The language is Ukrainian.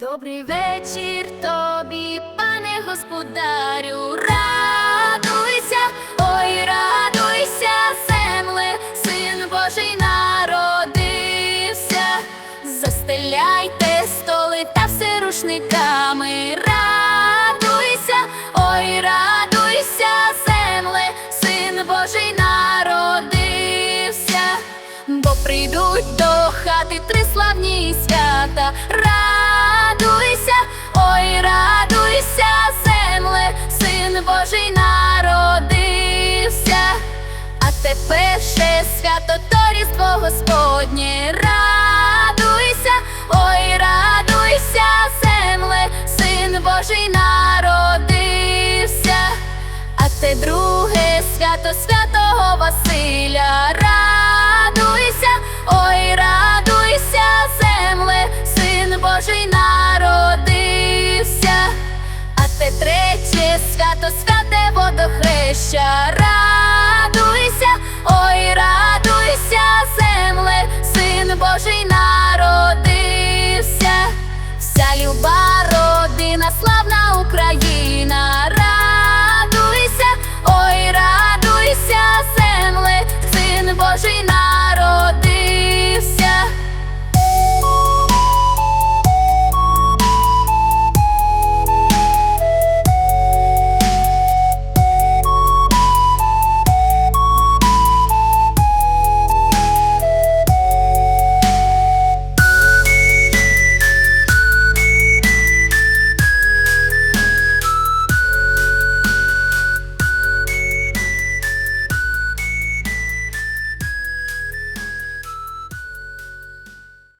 Добрий вечір тобі, пане господарю, радуйся, ой, радуйся, земле, син Божий народився. Застеляйте столи та все рушниками, радуйся, ой, радуйся, земле, син Божий народився. Бо прийдуть до хати три славні свята. Божий народився. А тепер ще свято то різдво Господнє. Радуйся, ой, радуйся, земле, син Божий народився. А те друге свято святого Василя. Свято святе водохреща.